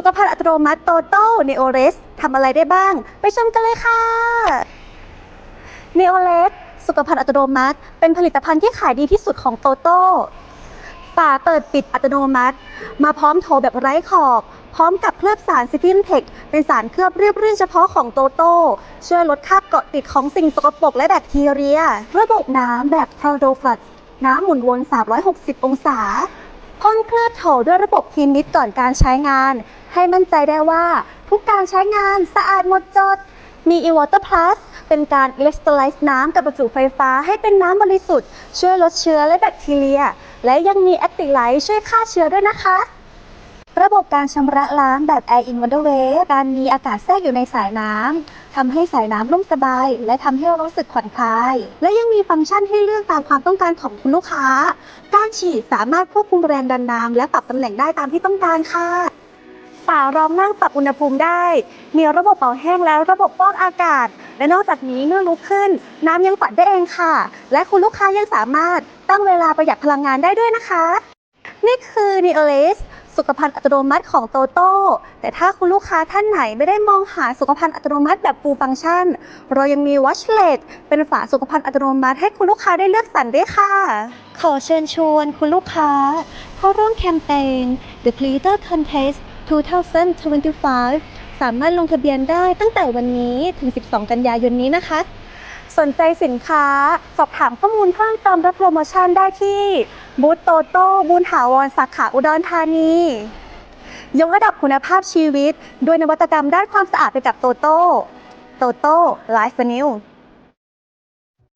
สุขภัณฑ์อัตโนมัติโตโต้เนโอเรสทำอะไรได้บ้าง ไปชมกันเลยค่ะเนโอเรสสุขภัณฑ์อัตโนมัติ เป็นผลิตภัณฑ์ที่ขายดีที่สุดของโตโต้ฝาเปิดปิดอัตโนมัติ มาพร้อมโถแบบไร้ขอบ พร้อมกับเคลือบสารซิฟินเทคเป็นสารเคลือบเรียบรื่นเฉพาะของโตโต้ช่วยลดคราบเกาะติดของสิ่งสกปรกและแบคทีเรีย ระบบน้ำแบบทอร์โดฟลัดน้ำหมุนวน 360 องศาพ่นเคลือบโถด้วยระบบทีมนิดก่อนการใช้งาน ให้มั่นใจได้ว่าทุกการใช้งานสะอาดหมดจด มี e-water plus เป็นการ electrolyze น้ำกับบรรจุไฟฟ้าให้เป็นน้ำบริสุทธิ์ ช่วยลดเชื้อและแบคทีเรีย และยังมี active light ช่วยฆ่าเชื้อด้วยนะคะ ระบบการชำระล้างแบบ Air in Waterway การมีอากาศแทรกอยู่ในสายน้ำทำให้สายน้ำนุ่มสบาย และทำให้เรารู้สึกผ่อนคลาย และยังมีฟังก์ชันให้เลือกตามความต้องการของคุณลูกค้า การฉีดสามารถควบคุมแรงดันน้ำและปรับตำแหน่งได้ตามที่ต้องการค่ะ ฝารองนั่งปรับอุณหภูมิได้ มีระบบเป่าแห้งและระบบฟอกอากาศ และนอกจากนี้เมื่อลุกขึ้น น้ำยังปัดได้เองค่ะ และคุณลูกค้ายังสามารถตั้งเวลาประหยัดพลังงานได้ด้วยนะคะ นี่คือ n e o l a s สุขภัณฑ์อัตโนมัติของโตโต้ แต่ถ้าคุณลูกค้าท่านไหนไม่ได้มองหาสุขภัณฑ์อัตโนมัติแบบ full function เรายังมี Watchlet เป็นฝาสุขภัณฑ์อัตโนมัติให้คุณลูกค้าได้เลือกสรรด้วยค่ะ ขอเชิญชวนคุณลูกค้า เข้าร่วมแคมเปญ The Glitter Contest 2025 สามารถลงทะเบียนได้ตั้งแต่วันนี้ถึง 12 กันยายนนี้นะคะ สนใจสินค้าสอบถามข้อมูลเพิ่มเติมและโปรโมชั่นได้ที่บูธโตโต้บูธถาวรสาขาอุดรธานียกระดับคุณภาพชีวิต ด้วยนวัตกรรมด้านความสะอาดไปกับโตโต้โตโต้ไลฟ์นิว